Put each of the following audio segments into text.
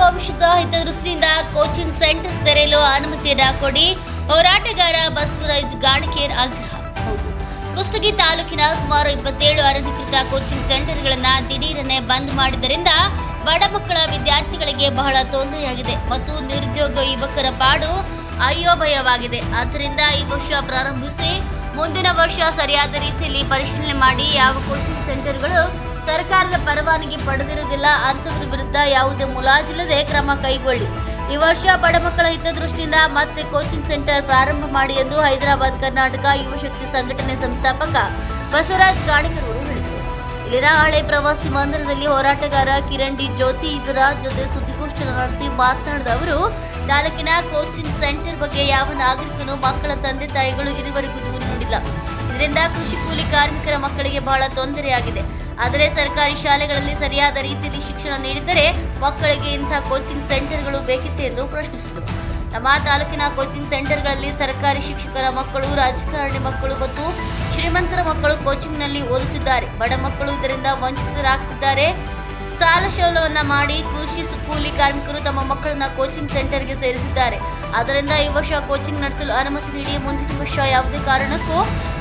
ಭವಿಷ್ಯದ ಹಿತದೃಷ್ಟಿಯಿಂದ coaching centre ತೆರೆಯಲು ಅನುಮತಿಯನ್ನ ಕೊಡಿ. ಹೋರಾಟಗಾರ ಬಸವರಾಜ್ ಗಾಣಿಕೇರ್ ಆಗ್ರಹ. ಕುಷ್ಟಗಿ ತಾಲೂಕಿನ ಸುಮಾರು ಇಪ್ಪತ್ತೇಳು ಅನಧಿಕೃತ ಕೋಚಿಂಗ್ ಸೆಂಟರ್ಗಳನ್ನ ದಿಢೀರನೆ ಬಂದ್ ಮಾಡಿದ್ದರಿಂದ ಬಡ ಮಕ್ಕಳ ವಿದ್ಯಾರ್ಥಿಗಳಿಗೆ ಬಹಳ ತೊಂದರೆಯಾಗಿದೆ ಮತ್ತು ನಿರುದ್ಯೋಗ ಯುವಕರ ಪಾಡು ಅಯೋಭಯವಾಗಿದೆ. ಆದ್ದರಿಂದ ಈ ವರ್ಷ ಪ್ರಾರಂಭಿಸಿ ಮುಂದಿನ ವರ್ಷ ಸರಿಯಾದ ರೀತಿಯಲ್ಲಿ ಪರಿಶೀಲನೆ ಮಾಡಿ ಯಾವ ಕೋಚಿಂಗ್ ಸೆಂಟರ್ಗಳು ಸರ್ಕಾರದ ಪರವಾನಗಿ ಪಡೆದಿರುವುದಿಲ್ಲ. ಅಂತವರ ವಿರುದ್ಧ ಯಾವುದೇ ಮುಲಾಜಿಲ್ಲದೆ ಕ್ರಮ ಕೈಗೊಳ್ಳಿ. ಈ ವರ್ಷ ಬಡ ಮಕ್ಕಳ ಹಿತದೃಷ್ಟಿಯಿಂದ ಮತ್ತೆ ಕೋಚಿಂಗ್ ಸೆಂಟರ್ ಪ್ರಾರಂಭ ಮಾಡಿ ಎಂದು ಹೈದರಾಬಾದ್ ಕರ್ನಾಟಕ ಯುವಶಕ್ತಿ ಸಂಘಟನೆ ಸಂಸ್ಥಾಪಕ ಬಸವರಾಜ್ ಅವರು ಹೇಳಿದರು. ಇಲ್ಲಿನ ಹಳೆ ಪ್ರವಾಸಿ ಮಂದಿರದಲ್ಲಿ ಹೋರಾಟಗಾರ ಕಿರಣ್ ಡಿ ಜ್ಯೋತಿ ಇವರ ಜೊತೆ ಸುದ್ದಿಗೋಷ್ಠಿ ನಡೆಸಿ ಮಾತನಾಡಿದ ಅವರು ತಾಲೂಕಿನ ಕೋಚಿಂಗ್ ಸೆಂಟರ್ ಬಗ್ಗೆ ಯಾವ ನಾಗರಿಕನು ಮಕ್ಕಳ ತಂದೆ ತಾಯಿಗಳು ಇದುವರೆಗೂ ದೂರು ನೀಡಿಲ್ಲ. ಇದರಿಂದ ಕೃಷಿ ಕೂಲಿ ಕಾರ್ಮಿಕರ ಮಕ್ಕಳಿಗೆ ಬಹಳ ತೊಂದರೆಯಾಗಿದೆ. ಆದರೆ ಸರ್ಕಾರಿ ಶಾಲೆಗಳಲ್ಲಿ ಸರಿಯಾದ ರೀತಿಯಲ್ಲಿ ಶಿಕ್ಷಣ ನೀಡಿದರೆ ಮಕ್ಕಳಿಗೆ ಇಂಥ ಕೋಚಿಂಗ್ ಸೆಂಟರ್ಗಳು ಬೇಕಿತ್ತು ಎಂದು ಪ್ರಶ್ನಿಸಿದರು. ನಮ್ಮ ತಾಲೂಕಿನ ಕೋಚಿಂಗ್ ಸೆಂಟರ್ಗಳಲ್ಲಿ ಸರ್ಕಾರಿ ಶಿಕ್ಷಕರ ಮಕ್ಕಳು, ರಾಜಕಾರಣಿ ಮಕ್ಕಳು ಮತ್ತು ಶ್ರೀಮಂತರ ಮಕ್ಕಳು ಕೋಚಿಂಗ್ನಲ್ಲಿ ಓದುತ್ತಿದ್ದಾರೆ. ಬಡ ಮಕ್ಕಳು ಇದರಿಂದ ವಂಚಿತರಾಗ್ತಿದ್ದಾರೆ. ಸಾಲ ಸೌಲವನ್ನ ಮಾಡಿ ಕೃಷಿ ಕೂಲಿ ಕಾರ್ಮಿಕರು ತಮ್ಮ ಮಕ್ಕಳನ್ನ ಕೋಚಿಂಗ್ ಸೆಂಟರ್ಗೆ ಸೇರಿಸಿದ್ದಾರೆ. ಆದ್ದರಿಂದ ಈ ವರ್ಷ ಕೋಚಿಂಗ್ ನಡೆಸಲು ಅನುಮತಿ ನೀಡಿ ಮುಂದಿನ ವರ್ಷ ಯಾವುದೇ ಕಾರಣಕ್ಕೂ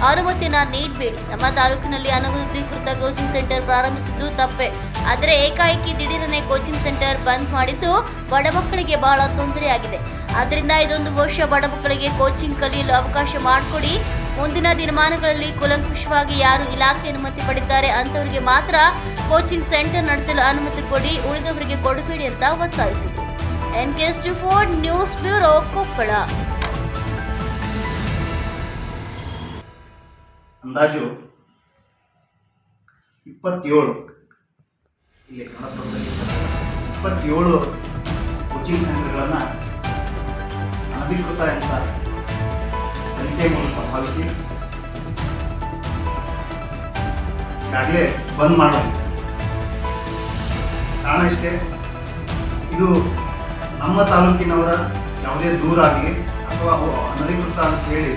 ಅನುಮತಿಯನ್ನ ನೀಡಬೇಡಿ. ನಮ್ಮ ತಾಲೂಕಿನಲ್ಲಿ ಅನಧಿಕೃತ ಕೋಚಿಂಗ್ ಸೆಂಟರ್ ಪ್ರಾರಂಭಿಸಿದ್ದು ತಪ್ಪೆ. ಆದರೆ ಏಕಾಏಕಿ ದಿಢೀರನೆ ಕೋಚಿಂಗ್ ಸೆಂಟರ್ ಬಂದ್ ಮಾಡಿದ್ದು ಬಡ ಮಕ್ಕಳಿಗೆ ಬಹಳ ತೊಂದರೆಯಾಗಿದೆ. ಆದ್ದರಿಂದ ಇದೊಂದು ವರ್ಷ ಬಡ ಮಕ್ಕಳಿಗೆ ಕೋಚಿಂಗ್ ಕಲಿಯಲು ಅವಕಾಶ ಮಾಡಿಕೊಡಿ. ಮುಂದಿನ ದಿನಮಾನಗಳಲ್ಲಿ ಕುಲಂಕುಷವಾಗಿ ಯಾರು ಇಲಾಖೆ ಅನುಮತಿ ಪಡೆದಿದ್ದಾರೆ ಅಂತವರಿಗೆ ಮಾತ್ರ ಕೋಚಿಂಗ್ ಸೆಂಟರ್ ನಡೆಸಲು ಅನುಮತಿ ಕೊಡಿ, ಉಳಿದವರಿಗೆ ಕೊಡಬೇಡಿ ಅಂತ ಒತ್ತಾಯಿಸಿದರು. N K S four news bureau, Koppal. ಅಂದಾಜು ಇಪ್ಪತ್ತೇಳು. ಇಲ್ಲಿ ಕನ್ನಡದಲ್ಲಿ ಇಪ್ಪತ್ತೇಳು ಕೋಚಿಂಗ್ ಸೆಂಟರ್ಗಳನ್ನು ಅನಧಿಕೃತ ಅಂತ ತನಿಖೆ ಮೂಲಕ ಭಾವಿಸಿ ಈಗಾಗಲೇ ಬಂದ್ ಮಾಡಲಾಗಿದೆ. ಕಾರಣ ಇಷ್ಟೇ. ಇದು ನಮ್ಮ ತಾಲೂಕಿನವರ ಯಾವುದೇ ದೂರ ಆಗಲಿ ಅಥವಾ ಅವರು ಅನಧಿಕೃತ ಅಂತ ಹೇಳಿ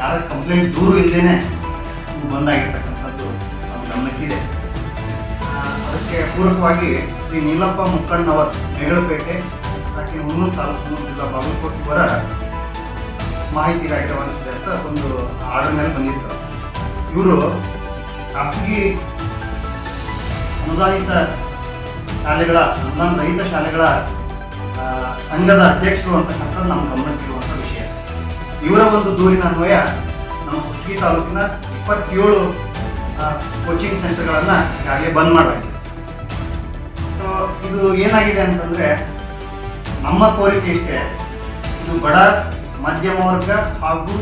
ಯಾರ ಕಂಪ್ಲೇಂಟ್ ದೂರು ಇಲ್ಲದೇನೆ ಬಂದಾಗಿರ್ತಕ್ಕಂಥದ್ದು ನಮ್ಮ ಗಮನಕ್ಕಿದೆ. ಅದಕ್ಕೆ ಪೂರಕವಾಗಿ ಶ್ರೀ ನೀಲಪ್ಪ ಮುಕ್ಕಣ್ಣವರ್ ಮೇಗಳಪೇಟೆ ಸಾಕಿ ಮುನ್ನೂರು ತಾಲೂಕು ಜಿಲ್ಲಾ ಬಾಗಲಕೋಟೆ ಇವರ ಮಾಹಿತಿಗಾಗಿ ರವಾನಿಸಿದೆ ಅಂತ ಒಂದು ಆರ್ಡರ್ ಮೇಲೆ ಬಂದಿತ್ತು. ಇವರು ಖಾಸಗಿ ಅನುದಾನಿತ ಶಾಲೆಗಳ ಅನುದಾನ ರೈತ ಶಾಲೆಗಳ ಸಂಘದ ಅಧ್ಯಕ್ಷರು ಅಂತಕ್ಕಂಥದ್ದು ನಮ್ಮ ಗಮನಕ್ಕಿರುವಂಥ ವಿಷಯ. ಇವರ ಒಂದು ದೂರಿನ ಅನ್ವಯ ನಮ್ಮ ಕುಷ್ಟಗಿ ತಾಲೂಕಿನ ಇಪ್ಪತ್ತೇಳು ಕೋಚಿಂಗ್ ಸೆಂಟರ್ಗಳನ್ನು ಈಗಾಗಲೇ ಬಂದ್ ಮಾಡಲಾಗಿದೆ. ಸೊ ಇದು ಏನಾಗಿದೆ ಅಂತಂದರೆ, ನಮ್ಮ ಕೋರಿಕೆ ಇಷ್ಟೇ. ಇದು ಬಡ, ಮಧ್ಯಮ ವರ್ಗ ಹಾಗೂ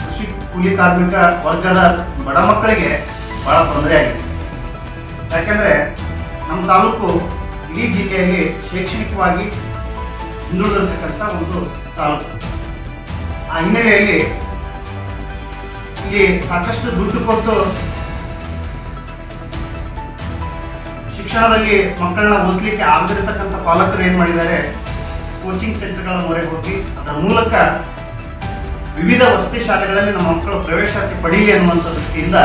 ಕೃಷಿ ಕೂಲಿ ಕಾರ್ಮಿಕ ವರ್ಗದ ಬಡ ಮಕ್ಕಳಿಗೆ ಬಹಳ ತೊಂದರೆ ಆಗಿದೆ. ಯಾಕೆಂದರೆ ನಮ್ಮ ತಾಲೂಕು ಇಡೀ ಜಿಲ್ಲೆಯಲ್ಲಿ ಶೈಕ್ಷಣಿಕವಾಗಿ ಹಿಂದುಳಿದಿರತಕ್ಕಂಥ ಒಂದು ತಾಲೂಕು. ಆ ಹಿನ್ನೆಲೆಯಲ್ಲಿ ಇಲ್ಲಿ ಸಾಕಷ್ಟು ದುಡ್ಡು ಕೊಟ್ಟು ಶಿಕ್ಷಣದಲ್ಲಿ ಮಕ್ಕಳನ್ನ ಓದಿಸ್ಲಿಕ್ಕೆ ಆಗದಿರತಕ್ಕಂಥ ಪಾಲಕರು ಏನು ಮಾಡಿದ್ದಾರೆ? ಕೋಚಿಂಗ್ ಸೆಂಟರ್ಗಳ ಮೊರೆ ಹೋಗಿ ಅದರ ಮೂಲಕ ವಿವಿಧ ವಸತಿ ಶಾಲೆಗಳಲ್ಲಿ ನಮ್ಮ ಮಕ್ಕಳು ಪ್ರವೇಶಾತಿ ಪಡೀಲಿ ಅನ್ನುವಂಥ ದೃಷ್ಟಿಯಿಂದ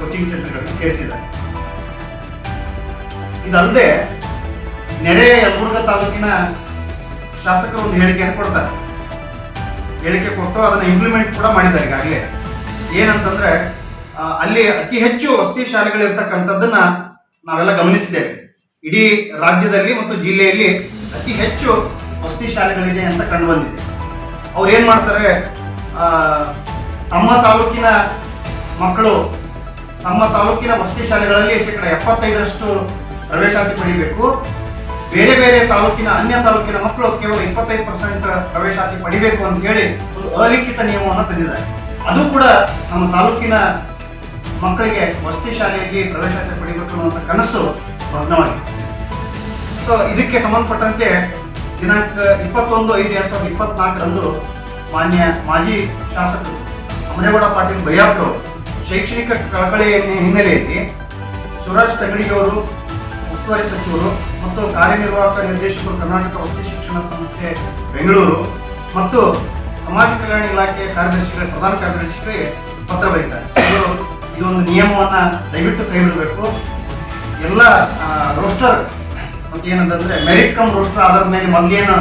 ಕೋಚಿಂಗ್ ಸೆಂಟರ್ಗಳಿಗೆ ಸೇರಿಸಿದ್ದಾರೆ. ಇದಲ್ಲದೆ ನೆರೆಯ ಯಲಬುರ್ಗ ತಾಲೂಕಿನ ಶಾಸಕರು ಒಂದು ಹೇಳಿಕೆಯನ್ನು ಕೊಡ್ತಾರೆ ಹೇಳಿಕೆ ಕೊಟ್ಟು ಅದನ್ನು ಇಂಪ್ಲಿಮೆಂಟ್ ಕೂಡ ಮಾಡಿದ್ದಾರೆ ಈಗಾಗಲೇ. ಏನಂತಂದ್ರೆ ಅಲ್ಲಿ ಅತಿ ಹೆಚ್ಚು ವಸತಿ ಶಾಲೆಗಳಿರ್ತಕ್ಕಂಥದ್ದನ್ನ ನಾವೆಲ್ಲ ಗಮನಿಸಿದ್ದೇವೆ. ಇಡೀ ರಾಜ್ಯದಲ್ಲಿ ಮತ್ತು ಜಿಲ್ಲೆಯಲ್ಲಿ ಅತಿ ಹೆಚ್ಚು ವಸತಿ ಶಾಲೆಗಳಿದೆ ಅಂತ ಕಂಡು ಬಂದಿದೆ ಅವ್ರು ಏನು ಮಾಡ್ತಾರೆ? ತಮ್ಮ ತಾಲೂಕಿನ ಮಕ್ಕಳು ತಮ್ಮ ತಾಲೂಕಿನ ವಸತಿ ಶಾಲೆಗಳಲ್ಲಿ ಶೇಕಡ ಎಪ್ಪತ್ತೈದರಷ್ಟು ಪ್ರವೇಶಾತಿ ಪಡಿಬೇಕು. ಬೇರೆ ಬೇರೆ ತಾಲೂಕಿನ ಅನ್ಯ ತಾಲೂಕಿನ ಮಕ್ಕಳು ಕೇವಲ ಇಪ್ಪತ್ತೈದು ಪರ್ಸೆಂಟ್ ಪ್ರವೇಶಾತಿ ಪಡಿಬೇಕು ಅಂತ ಹೇಳಿ ಒಂದು ಅಲಿಖಿತ ನಿಯಮವನ್ನು ತಂದಿದ್ದಾರೆ. ಅದು ಕೂಡ ನಮ್ಮ ತಾಲೂಕಿನ ಮಕ್ಕಳಿಗೆ ವಸತಿ ಶಾಲೆಯಲ್ಲಿ ಪ್ರವೇಶಾತಿ ಪಡಿಬೇಕು ಅನ್ನುವಂಥ ಕನಸು ಭಗ್ನವಾಗಿದೆ. ಸೊ ಇದಕ್ಕೆ ಸಂಬಂಧಪಟ್ಟಂತೆ ದಿನಾಂಕ ಇಪ್ಪತ್ತೊಂದು ಐದು ಎರಡ್ ಸಾವಿರದ ಇಪ್ಪತ್ನಾಲ್ಕರಂದು ಮಾನ್ಯ ಮಾಜಿ ಶಾಸಕರು ಅಮರೇಗೌಡ ಪಾಟೀಲ್ ಬಯ್ಯಾಪುರ ಶೈಕ್ಷಣಿಕ ಕಳಕಳಿಯ ಹಿನ್ನೆಲೆಯಲ್ಲಿ ಶಿವರಾಜ್ ತಗಡಿಯವರು ಉಸ್ತುವಾರಿ ಸಚಿವರು ಮತ್ತು ಕಾರ್ಯನಿರ್ವಾಹಕ ನಿರ್ದೇಶಕರು ಕರ್ನಾಟಕ ವಸತಿ ಶಿಕ್ಷಣ ಸಂಸ್ಥೆ ಬೆಂಗಳೂರು ಮತ್ತು ಸಮಾಜ ಕಲ್ಯಾಣ ಇಲಾಖೆ ಕಾರ್ಯದರ್ಶಿಗಳ ಪ್ರಧಾನ ಕಾರ್ಯದರ್ಶಿಗಳಿಗೆ ಪತ್ರ ಬರೀತಾರೆ. ಇದು ಇದೊಂದು ನಿಯಮವನ್ನ ದಯವಿಟ್ಟು ಕೈಬಿಡಬೇಕು ಎಲ್ಲ ರೋಸ್ಟರ್ ಮತ್ತೇನಂತಂದ್ರೆ ಮೆರಿಟ್ ಕಮ್ ರೋಸ್ಟರ್ ಆಧಾರದ ಮೇಲೆ ಮೊದಲೇನು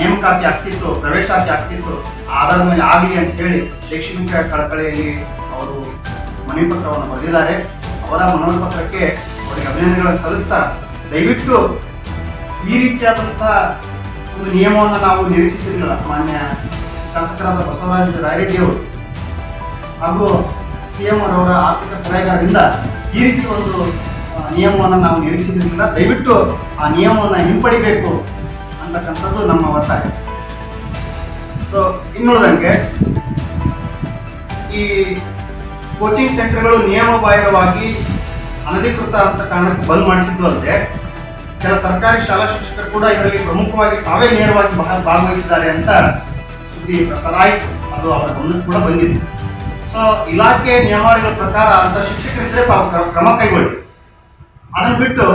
ನೇಮಕಾತಿ ಆಗ್ತಿತ್ತು, ಪ್ರವೇಶಾತಿ ಆಗ್ತಿತ್ತು, ಆಧಾರದ ಮೇಲೆ ಆಗಲಿ ಅಂತ ಹೇಳಿ ಶೈಕ್ಷಣಿಕ ಕಳಕಳಿಯಲ್ಲಿ ಅವರು ಮನವಿ ಪತ್ರವನ್ನು ಬರೆದಿದ್ದಾರೆ. ಅವರ ಮನವಿ ಪತ್ರಕ್ಕೆ ಅವರಿಗೆ ಅಭಿನಂದನೆಗಳನ್ನು ಸಲ್ಲಿಸ್ತಾ ದಯವಿಟ್ಟು ಈ ರೀತಿಯಾದಂಥ ಒಂದು ನಿಯಮವನ್ನು ನಾವು ನಿರೀಕ್ಷಿಸಿರಲಿಲ್ಲ ಮಾನ್ಯ ಶಾಸಕರಾದ ಬಸವರಾಜ ರಾಯರೆಡ್ಡಿ ಅವರು. ಹಾಗೂ ಸಿ ಎಂ ಅವರವರ ಆರ್ಥಿಕ ಸಲಹೆಗಾರರಿಂದ ಈ ರೀತಿ ಒಂದು ನಿಯಮವನ್ನು ನಾವು ನಿರೀಕ್ಷಿಸಿರಲಿಲ್ಲ ದಯವಿಟ್ಟು ಆ ನಿಯಮವನ್ನು ಹಿಂಪಡಿಬೇಕು ಅಂತಕ್ಕಂಥದ್ದು ನಮ್ಮ ಒತ್ತಾಯ. ಸೊ ಇನ್ನುಳಿದಂಗೆ ಈ ಕೋಚಿಂಗ್ ಸೆಂಟರ್ಗಳು ನಿಯಮಬಾಹಿರವಾಗಿ ಅನಧಿಕೃತ ಅಂತ ಕಾರಣಕ್ಕೆ ಬಂದ್ ಮಾಡಿಸಿದ್ದು ಅಲ್ಲದೆ ಕೆಲ ಸರ್ಕಾರಿ ಶಾಲಾ ಶಿಕ್ಷಕರು ಕೂಡ ಇದರಲ್ಲಿ ಪ್ರಮುಖವಾಗಿ ತಾವೇ ನೇರವಾಗಿ ಭಾಗ ಭಾಗವಹಿಸಿದ್ದಾರೆ ಅಂತ ಸುದ್ದಿ ಪ್ರಸಾರ ಆಯಿತು. ಅದು ಅವರ ಗಮನಕ್ಕೆ ಕೂಡ ಬಂದಿದೆ. ಸೊ ಇಲಾಖೆ ನಿಯಮಾವಳಿಗಳ ಪ್ರಕಾರ ಅಂತ ಶಿಕ್ಷಕರಿದ್ದರೆ ಕ್ರಮ ಕೈಗೊಳ್ಳಿ. ಅದನ್ನು ಬಿಟ್ಟು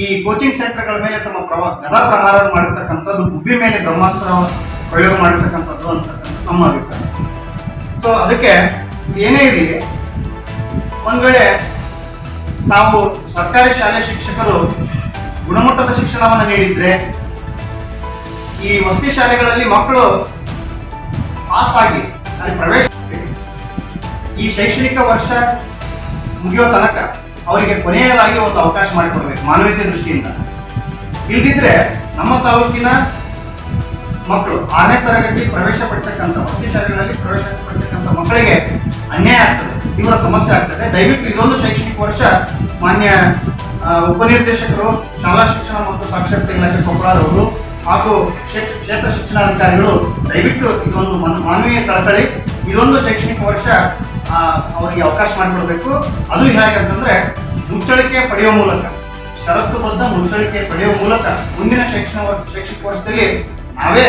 ಈ ಕೋಚಿಂಗ್ ಸೆಂಟರ್ಗಳ ಮೇಲೆ ತಮ್ಮ ಪ್ರವ, ಗದಾ ಪ್ರಹಾರ ಮಾಡಿರ್ತಕ್ಕಂಥದ್ದು, ಗುಬ್ಬಿ ಮೇಲೆ ಬ್ರಹ್ಮಾಸ್ತ್ರ ಪ್ರಯೋಗ ಮಾಡಿರ್ತಕ್ಕಂಥದ್ದು ಅಂತಕ್ಕಂಥ ನಮ್ಮ ಅಭಿಪ್ರಾಯ. ಸೊ ಅದಕ್ಕೆ ಏನೇ ಇರಲಿ, ಒಂದು ವೇಳೆ ನಾವು ಸರ್ಕಾರಿ ಶಾಲೆ ಶಿಕ್ಷಕರು ಗುಣಮಟ್ಟದ ಶಿಕ್ಷಣವನ್ನು ನೀಡಿದ್ರೆ ಈ ವಸತಿ ಶಾಲೆಗಳಲ್ಲಿ ಮಕ್ಕಳು ಪಾಸ್ ಆಗಿ ಅಲ್ಲಿ ಪ್ರವೇಶ ಈ ಶೈಕ್ಷಣಿಕ ವರ್ಷ ಮುಗಿಯೋ ತನಕ ಅವರಿಗೆ ಕೊನೆಯದಾಗಿ ಒಂದು ಅವಕಾಶ ಮಾಡಿಕೊಡ್ಬೇಕು, ಮಾನವೀಯತೆ ದೃಷ್ಟಿಯಿಂದ. ಇಲ್ದಿದ್ರೆ ನಮ್ಮ ತಾಲೂಕಿನ ಮಕ್ಕಳು ಆರನೇ ತರಗತಿ ಪ್ರವೇಶ ಪಡ್ತಕ್ಕಂಥ ವಸತಿ ಶಾಲೆಗಳಲ್ಲಿ ಪ್ರವೇಶ ಪಡ್ತಕ್ಕಂಥ ಮಕ್ಕಳಿಗೆ ಅನ್ಯಾಯ ಆಗ್ತದೆ. ತೀವ್ರ ಸಮಸ್ಯೆ ಆಗ್ತದೆ. ದಯವಿಟ್ಟು ಇದೊಂದು ಶೈಕ್ಷಣಿಕ ವರ್ಷ ಮಾನ್ಯ ಉಪನಿರ್ದೇಶಕರು, ಶಾಲಾ ಶಿಕ್ಷಣ ಮತ್ತು ಸಾಕ್ಷರತೆ ಇಲಾಖೆ ಕೊಪ್ಪಳದವರು ಹಾಗೂ ಕ್ಷೇತ್ರ ಕ್ಷೇತ್ರ ಶಿಕ್ಷಣಾಧಿಕಾರಿಗಳು ದಯವಿಟ್ಟು ಇದೊಂದು ಮನ್- ಮಾನವೀಯ ಕಳಕಳಿ ಇದೊಂದು ಶೈಕ್ಷಣಿಕ ವರ್ಷ ಅವರಿಗೆ ಅವಕಾಶ ಮಾಡಿಕೊಡ್ಬೇಕು. ಅದು ಹೇಗಂತಂದ್ರೆ ಮುಚ್ಚಳಿಕೆ ಪಡೆಯುವ ಮೂಲಕ ಷರತ್ತುಬದ್ಧ ಮುಚ್ಚಳಿಕೆ ಪಡೆಯುವ ಮೂಲಕ ಮುಂದಿನ ಶೈಕ್ಷಣ ಶೈಕ್ಷಣಿಕ ವರ್ಷದಲ್ಲಿ ನಾವೇ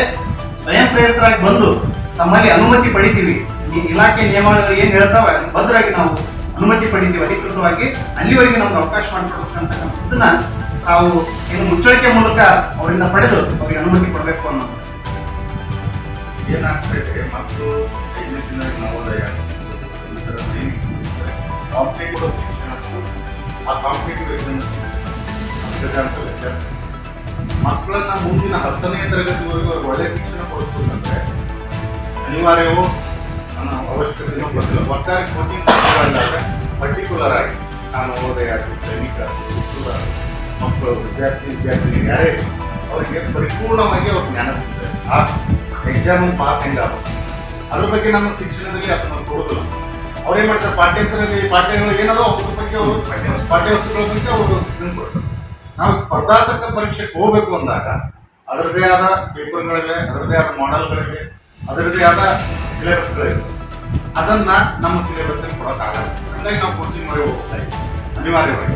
ಸ್ವಯಂ ಪ್ರೇರಿತರಾಗಿ ಬಂದು ತಮ್ಮಲ್ಲಿ ಅನುಮತಿ ಪಡಿತೀವಿ. ಈ ಇಲಾಖೆ ನಿಯಮಗಳು ಏನು ಹೇಳ್ತಾವೆ ಭದ್ರಾಗಿ ನಾವು ಅನುಮತಿ ಪಡಿತೀವಿ ಅಧಿಕೃತವಾಗಿ, ಅಲ್ಲಿವರೆಗೆ ನಮ್ಗೆ ಅವಕಾಶ ಮಾಡಿಕೊಡ್ಬೇಕಂತಕ್ಕಂಥದ್ದನ್ನ ನಾವು ಏನು ಮುಚ್ಚಳಿಕೆ ಮೂಲಕ ಅವರಿಂದ ಪಡೆದು ಅವರಿಗೆ ಅನುಮತಿ ಕೊಡಬೇಕು ಅನ್ನೋದು. ಏನಾಗ್ತಾ ಇದೆ? ಮತ್ತು ಐದನೇ ದಿನ ನವೋದಯ ಆ ಮಕ್ಕಳನ್ನ ಮುಂದಿನ ಹತ್ತನೇ ತರಗತಿವರೆಗೂ ಒಳ್ಳೆ ಶಿಕ್ಷಣ ಕೊಡಿಸ್ಬೇಕಂದ್ರೆ ಅನಿವಾರ್ಯವೋ ಅನ್ನೋ ಅವಶ್ಯಕತೆಯೂ ಗೊತ್ತಿಲ್ಲ ಒಟ್ಟಾರೆ ಕೋಚಿಂಗ್ ಸೆಂಟರ್ಗಳಲ್ಲಾದ್ರೆ ಪರ್ಟಿಕ್ಯುಲರ್ ಆಗಿ ನಾನು ನವೋದಯ ಆಗಲಿ ಸೈನಿಕ ಮಕ್ಕಳು, ವಿದ್ಯಾರ್ಥಿ, ವಿದ್ಯಾರ್ಥಿನಿ, ಯಾರೇ ಅವರಿಗೆ ಪರಿಪೂರ್ಣವಾಗಿ ಅವ್ರ ಜ್ಞಾನ ಸಿಗ್ತದೆ. ಆ ಎಕ್ಸಾಮ್ ಪಾಸ್ ಹೆಂಗಾಗುತ್ತೆ ಅದ್ರ ಬಗ್ಗೆ ನಮ್ಮ ಶಿಕ್ಷಣದಲ್ಲಿ ಅದನ್ನು ಕೊಡೋದಿಲ್ಲ. ಅವ್ರೇನು ಮಾಡ್ತಾರೆ ಪಾಠ್ಯೇತರ ಪಾಠ್ಯಗಳು ಏನದೋ ಅದ್ರ ಬಗ್ಗೆ ಅವರು ಪಾಠ್ಯವಸ್ತುಗಳ ಬಗ್ಗೆ ಅವರು ತಿಳ್ಕೊಡ್ತಾರೆ ನಾವು ಸ್ಪರ್ಧಾತ್ಮಕ ಪರೀಕ್ಷೆಗೆ ಹೋಗಬೇಕು ಅಂದಾಗ ಅದರದೇ ಆದ ಪೇಪರ್ಗಳಿವೆ ಅದರದೇ ಆದ ಮಾಡೆಲ್ಗಳಿವೆ ಅದರದೇ ಆದ ಸಿಲೆಬಸ್ಗಳಿವೆ ಅದನ್ನ ನಮ್ಮ ಸಿಲೆಬಸ್ ಕೊಡೋಕ್ಕಾಗಲ್ಲ. ಹಂಗಾಗಿ ನಾವು ಕೋಚಿಂಗ್ ಮಾಡಿ ಹೋಗ್ತಾ ಇದ್ದೀವಿ. ಅನಿವಾರ್ಯವಾಗಿ.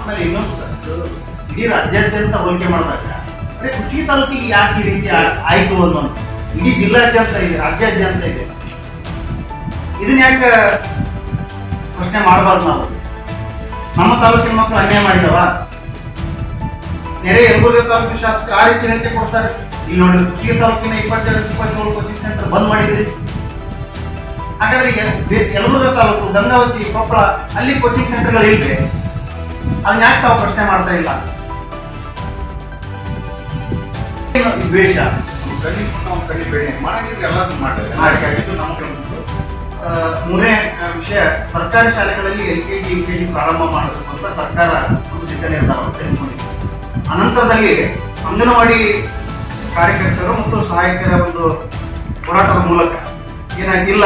ಆಮೇಲೆ ಇನ್ನೊಂದು ಇಡೀ ರಾಜ್ಯಾದ್ಯಂತ ಹೋಲಿಕೆ ಮಾಡಿದಾಗ ಅದೇ ಕುಷ್ಟಗಿ ತಾಲೂಕಿಗೆ ಯಾಕೆ ಈ ರೀತಿ ಆಯ್ತು ಅನ್ನೋದು? ಇಡೀ ಜಿಲ್ಲಾದ್ಯಂತ ಇದೆ, ರಾಜ್ಯಾದ್ಯಂತ ಇದೆ. ಇದನ್ನ ಯಾಕೆ ಪ್ರಶ್ನೆ ಮಾಡಬಾರ್ದು ನಾವು? ನಮ್ಮ ತಾಲೂಕಿನ ಮಕ್ಕಳು ಅನ್ಯಾಯ ಮಾಡಿದವ? ನೆರೆ ಯಲಬುರ್ಗಿ ತಾಲೂಕಿನ ಶಾಸಕ ಆ ರೀತಿ ಕೊಡ್ತಾರೆ. ಇಲ್ಲಿ ನೋಡಿದ್ರೆ ಕುಷ್ಟಗಿ ತಾಲೂಕಿನ ಇಪ್ಪತ್ತೆರಡು, ಇಪ್ಪತ್ತೇಳು ಕೋಚಿಂಗ್ ಸೆಂಟರ್ ಬಂದ್ ಮಾಡಿದ್ರಿ. ಹಾಗಾದ್ರೆ ಯಲಬುರ್ಗ ತಾಲೂಕು ಗಂಗಾವತಿ ಕೊಪ್ಪಳ ಅಲ್ಲಿ ಕೋಚಿಂಗ್ ಸೆಂಟರ್ಗಳು ಇಲ್ವೇ? ಅದನ್ನ ಯಾಕೆ ತಾವು ಪ್ರಶ್ನೆ ಮಾಡ್ತಾ ಇಲ್ಲ? ದ್ವೇಷ. ಮೂರನೇ ವಿಷಯ, ಸರ್ಕಾರಿ ಶಾಲೆಗಳಲ್ಲಿ L K G, U K G ಪ್ರಾರಂಭ ಮಾಡಬೇಕು ಅಂತ ಸರ್ಕಾರ ನಿರ್ಧಾರವನ್ನು ತೆಗೆದುಕೊಂಡಿದೆ ಅನಂತರದಲ್ಲಿ ಅಂಗನವಾಡಿ ಕಾರ್ಯಕರ್ತರು ಮತ್ತು ಸಹಾಯಕರ ಒಂದು ಹೋರಾಟದ ಮೂಲಕ ಏನಾಗಿಲ್ಲ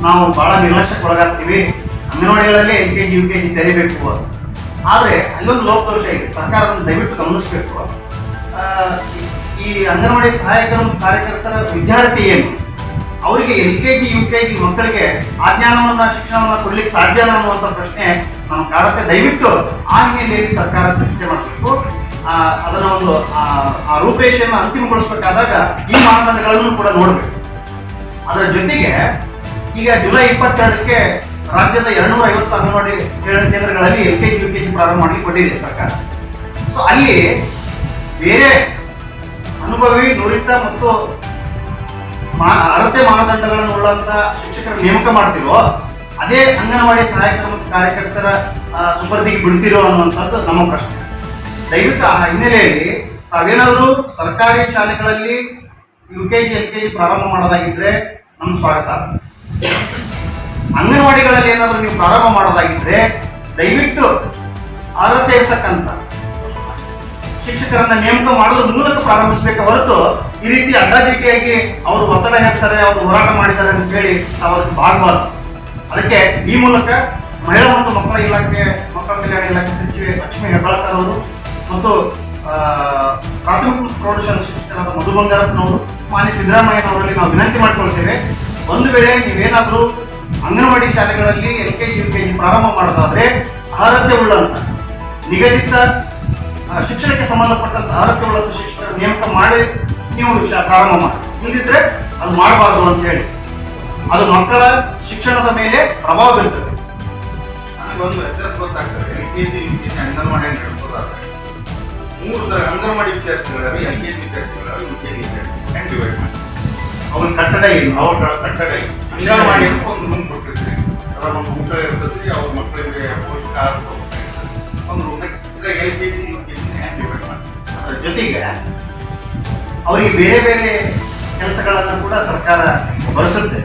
ನಾವು ಬಹಳ ನಿರ್ಲಕ್ಷ್ಯಕ್ಕೆ ಒಳಗಾಗ್ತೀವಿ ಅಂಗನವಾಡಿಗಳಲ್ಲಿ L K G, U K G ತೆರಿಬೇಕು. ಆದರೆ ಅಲ್ಲೊಂದು ಲೋಪದೋಷ ಇದೆ. ಸರ್ಕಾರ ದಯವಿಟ್ಟು ಗಮನಿಸಬೇಕು. ಈ ಅಂಗನವಾಡಿ ಸಹಾಯಕರು ಕಾರ್ಯಕರ್ತರ ವಿದ್ಯಾರ್ಥಿ ಏನು? ಅವರಿಗೆ L K G, U K G ಮಕ್ಕಳಿಗೆ ಆ ಶಿಕ್ಷಣವನ್ನು ಕೊಡ್ಲಿಕ್ಕೆ ಸಾಧ್ಯನಾ ಅನ್ನುವಂಥ ಪ್ರಶ್ನೆ ನಮ್ಮ ಕಾಡುತ್ತೆ. ದಯವಿಟ್ಟು ಆ ಹಿನ್ನೆಲೆಯಲ್ಲಿ ಸರ್ಕಾರ ಚರ್ಚೆ ಮಾಡಬೇಕು. ಅದನ್ನ ಒಂದು, ಆ- ಆ ರೂಪರೇಷೆಯನ್ನು ಅಂತಿಮಗೊಳಿಸಬೇಕಾದಾಗ ಈ ಮಾನದಂಡಗಳನ್ನು ಕೂಡ ನೋಡಬೇಕು. ಅದರ ಜೊತೆಗೆ ಈಗ ಜುಲೈ ಇಪ್ಪತ್ತೆರಡಕ್ಕೆ ರಾಜ್ಯದ ಎರಡ್ನೂರ ಐವತ್ತು ಅಂಗನವಾಡಿ ಕೇಂದ್ರ- ಕೇಂದ್ರಗಳಲ್ಲಿ L K G U K G ಪ್ರಾರಂಭ ಮಾಡಲಿಕ್ಕೆ ಕೊಟ್ಟಿದೆ ಸರ್ಕಾರ. ಸೊ ಅಲ್ಲಿ ಬೇರೆ ಅನುಭವಿ, ನುರಿತ ಮತ್ತು ಅರ್ಹತೆ ಮಾನದಂಡಗಳನ್ನು ಉಳ್ಳಂತ ಶಿಕ್ಷಕರ ನೇಮಕ ಮಾಡ್ತಿರೋ ಅದೇ ಅಂಗನವಾಡಿ ಸಹಾಯಕ ಮತ್ತು ಕಾರ್ಯಕರ್ತರ ಸುಪರ್ದಿಗೆ ಬಿಡ್ತಿರೋ ಅನ್ನುವಂಥದ್ದು ನಮ್ಮ ಪ್ರಶ್ನೆ. ದಯವಿಟ್ಟು ಆ ಹಿನ್ನೆಲೆಯಲ್ಲಿ ತಾವೇನಾದರೂ ಸರ್ಕಾರಿ ಶಾಲೆಗಳಲ್ಲಿ U K G L K G ಪ್ರಾರಂಭ ಮಾಡೋದಾಗಿದ್ರೆ ನಮ್ಮ ಸ್ವಾಗತ. ಅಂಗನವಾಡಿಗಳಲ್ಲಿ ಏನಾದರೂ ನೀವು ಪ್ರಾರಂಭ ಮಾಡೋದಾಗಿದ್ರೆ ದಯವಿಟ್ಟು ಅರ್ಹತೆ ಇರ್ತಕ್ಕಂಥ ಶಿಕ್ಷಕರನ್ನ ನೇಮಕ ಮಾಡೋದ್ರ ಮೂಲಕ ಪ್ರಾರಂಭಿಸಬೇಕು ಹೊರತು ಈ ರೀತಿ ಅಡ್ಡಾದಿಡ್ಡಿಯಾಗಿ ಅವರು ಒತ್ತಡ ಹೇಳ್ತಾರೆ ಅವರು ಹೋರಾಟ ಮಾಡಿದ್ದಾರೆ ಅಂತ ಹೇಳಿ ನಾವು ಬಾಳ್ಬಾರ್ದು. ಅದಕ್ಕೆ ಈ ಮೂಲಕ ಮಹಿಳಾ ಮತ್ತು ಮಕ್ಕಳ ಇಲಾಖೆ, ಮಕ್ಕಳ ಕಲ್ಯಾಣ ಇಲಾಖೆ ಸಚಿವೆ ಲಕ್ಷ್ಮೀ ಹೆಬ್ಬಾಳ್ಕರ್ ಅವರು ಮತ್ತು ಪ್ರಾಥಮಿಕ ಪ್ರೌಢಶಾಲಾ ಶಿಕ್ಷಕರಾದ ಮಧು ಬಂಗಾರಪ್ಪನವರು, ಮಾನ್ಯ ಸಿದ್ದರಾಮಯ್ಯನವರಲ್ಲಿ ನಾವು ವಿನಂತಿ ಮಾಡ್ಕೊಳ್ತೇವೆ. ಒಂದು ವೇಳೆ ನೀವೇನಾದರೂ ಅಂಗನವಾಡಿ ಶಾಲೆಗಳಲ್ಲಿ L K G U K G ಪ್ರಾರಂಭ ಮಾಡೋದಾದ್ರೆ ಅರ್ಹತೆ ಉಳ್ಳಂತ ನಿಗದಿತ ಶಿಕ್ಷಣಕ್ಕೆ ಸಂಬಂಧಪಟ್ಟಂತ ಅರ್ಹತೆ ಉಳ್ಳಂತ ಶಿಕ್ಷಕರ ನೇಮಕ ಮಾಡಿ ನೀವು ಪ್ರಾರಂಭ ಮಾಡಿ. ಇಲ್ಲದಿದ್ರೆ ಅದು ಮಾಡಬಾರ್ದು ಅಂತ ಹೇಳಿ. ಅದು ಮಕ್ಕಳ ಶಿಕ್ಷಣದ ಮೇಲೆ ಪ್ರಭಾವ ಬೀರ್ತದೆ. ನನಗೊಂದು ವ್ಯತ್ಯಾಸ ಗೊತ್ತಾಗ್ತದೆ. L K G, U K G anganwadi ಅಂತ ಹೇಳ್ಬೋದಾದ್ರೆ, ಮೂರು ಅಂಗನವಾಡಿ ವಿದ್ಯಾರ್ಥಿಗಳಾಗಿ ಎಲ್ ಕೆ ಜಿ ವಿದ್ಯಾರ್ಥಿಗಳಾಗಿ ಯು ಕೆ ಜಿ ಮಾಡಿ ಅವನ ಕಟ್ಟಡ ಏನು? ಅವರ ಕಟ್ಟಡ ಅಂಗನವಾಡಿ ಮಾಡಿ ಒಂದು ರೂಮ್ ಕೊಟ್ಟಿರ್ತೀವಿ ಅದರ ಒಂದು ಊಟ ಇರ್ತದೆ ಅವ್ರ ಮಕ್ಕಳಿಗೆ. ಒಂದು L K G U K G ಹೆಂಗ್ ಅದರ ಜೊತೆಗೆ ಅವರಿಗೆ ಬೇರೆ ಬೇರೆ ಕೆಲಸಗಳನ್ನು ಕೂಡ ಸರ್ಕಾರ ಬಳಸುತ್ತೆ.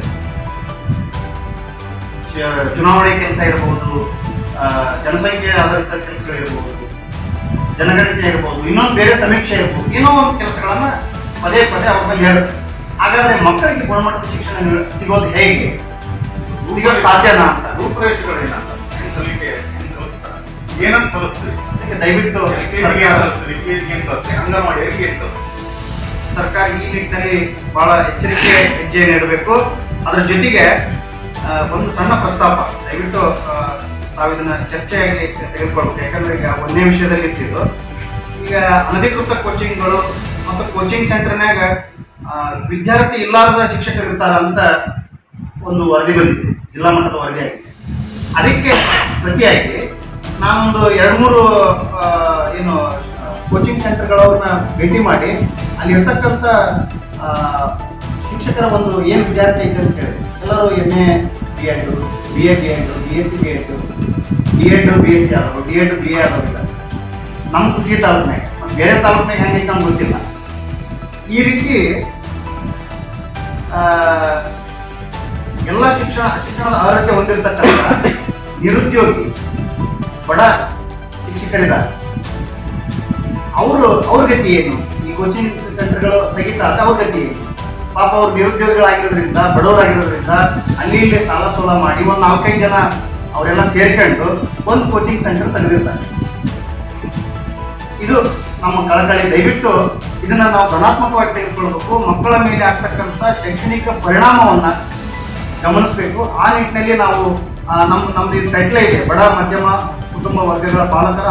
ಚುನಾವಣೆ ಕೆಲಸ ಇರಬಹುದು ಜನಸಂಖ್ಯೆ ಆಧಾರಿತ ಕೆಲಸಗಳಿರ್ಬೋದು ಜನಗಣತಿ ಇರ್ಬೋದು ಇನ್ನೊಂದು ಬೇರೆ ಸಮೀಕ್ಷೆ ಇರ್ಬೋದು ಏನೋ ಒಂದು ಕೆಲಸಗಳನ್ನ ಪದೇ ಪದೇ ಅವ್ರ ಮೇಲೆ ಹೇಳುತ್ತೆ. ಹಾಗಾದ್ರೆ ಮಕ್ಕಳಿಗೆ ಗುಣಮಟ್ಟದ ಶಿಕ್ಷಣ ಸಿಗೋದು ಹೇಗೆ? ಸಿಗೋದು ಸಾಧ್ಯನಾ ಅಂತ ರೂಪುರೇಷೆಗಳೇನ ಕಲಿಕೆ ಏನಂತ ಅದಕ್ಕೆ ದಯವಿಟ್ಟು ಎಲ್ ಕೆ ಜಿಗೆ ಸರ್ಕಾರ ಕಲಿಸ್ತೀವಿ ಕೆ ಜಿಗೆ ಏನು ಕಲಿಸ್ತೀವಿ ಅಂಗನವಾಡಿಯವರಿಗೆ ಏನು ಕಲಿಸ್ತೀವಿ ಸರ್ಕಾರ ಈ ನಿಟ್ಟಿನಲ್ಲಿ ಬಹಳ ಎಚ್ಚರಿಕೆ ಹೆಜ್ಜೆ ನೀಡಬೇಕು. ಅದರ ಜೊತೆಗೆ ಒಂದು ಸಣ್ಣ ಪ್ರಸ್ತಾಪ. ದಯವಿಟ್ಟು ತಾವು ಇದನ್ನ ಚರ್ಚೆಯಾಗಿ ತೆಗೆದುಕೊಳ್ಬೇಕು. ಯಾಕಂದ್ರೆ ಈಗ ಒಂದೇ ವಿಷಯದಲ್ಲಿ ಇರ್ತಿದ್ದು. ಈಗ ಅನಧಿಕೃತ ಕೋಚಿಂಗ್ಗಳು ಮತ್ತು ಕೋಚಿಂಗ್ ಸೆಂಟರ್ನಾಗ ವಿದ್ಯಾರ್ಥಿ ಇಲ್ಲಾರದ ಶಿಕ್ಷಕರು ಇರ್ತಾರೆ ಅಂತ ಒಂದು ವರದಿ ಬಂದಿದೆ ಜಿಲ್ಲಾ ಮಟ್ಟದ ವರದಿಯಾಗಿ ಅದಕ್ಕೆ ಪ್ರತಿಯಾಗಿ ನಾನೊಂದು ಎರಡು ಮೂರು ಏನು ಕೋಚಿಂಗ್ ಸೆಂಟರ್ಗಳವ್ರನ್ನ ಭೇಟಿ ಮಾಡಿ ಅಲ್ಲಿರ್ತಕ್ಕಂಥ ಶಿಕ್ಷಕರ ಒಂದು ಏನು ವಿದ್ಯಾರ್ಥಿ ಐತೆ ಅಂತ ಹೇಳಿ. ಎಲ್ಲರೂ M A B Ed B A B Ed B S C B Ed D Ed B S C ಆದವರು ಡಿ ಎಡ್ ಬಿ ಎ ಆದವರು ಇದ್ದಾರೆ. ನಮ್ಮ ಕುಷ್ಟಗಿ ತಾಲೂಕಿನಾಗ ಬೇರೆ ತಾಲೂಕಿನಾಗ ಹೆಂಗೈತೆ ನಮ್ಗೆ ಗೊತ್ತಿಲ್ಲ. ಈ ರೀತಿ ಎಲ್ಲ ಶಿಕ್ಷಣ, ಶಿಕ್ಷಣದ ಅರ್ಹತೆ ಹೊಂದಿರತಕ್ಕಂಥ ನಿರುದ್ಯೋಗಿ, ಬಡ ಶಿಕ್ಷಕರಿದ್ದಾರೆ. ಅವರು, ಅವ್ರ ಗತಿ ಏನು? ಈ ಕೋಚಿಂಗ್ ಸೆಂಟರ್ಗಳು ಸಹಿತ ಅವ್ರ ಗತಿ ಏನು? ಪಾಪ ಅವ್ರು ನಿರುದ್ಯೋಗಿಗಳಾಗಿರೋದ್ರಿಂದ, ಬಡವರಾಗಿರೋದ್ರಿಂದ ಅಲ್ಲಿ ಇಲ್ಲಿ ಸಾಲ ಸೋಲ ಮಾಡಿ ಒಂದು ನಾಲ್ಕೈದು ಜನ ಅವರೆಲ್ಲ ಸೇರ್ಕೊಂಡು ಒಂದು ಕೋಚಿಂಗ್ ಸೆಂಟರ್ ತೆಗೆದಿರ್ತಾರೆ. ಇದು ನಮ್ಮ ಕಳಕಳಿ. ದಯವಿಟ್ಟು ಇದನ್ನ ನಾವು ಧನಾತ್ಮಕವಾಗಿ ತೆಗೆದುಕೊಳ್ಬೇಕು, ಮಕ್ಕಳ ಮೇಲೆ ಆಗ್ತಕ್ಕಂಥ ಶೈಕ್ಷಣಿಕ ಪರಿಣಾಮವನ್ನ ಗಮನಿಸಬೇಕು. ಆ ನಿಟ್ಟಿನಲ್ಲಿ ನಾವು ನಮ್ಮ ನಮ್ದು ಟೈಟ್ಲೇ ಇದೆ, ಬಡ, ಮಧ್ಯಮ ಕುಟುಂಬ ವರ್ಗಗಳ ಪಾಲಕರ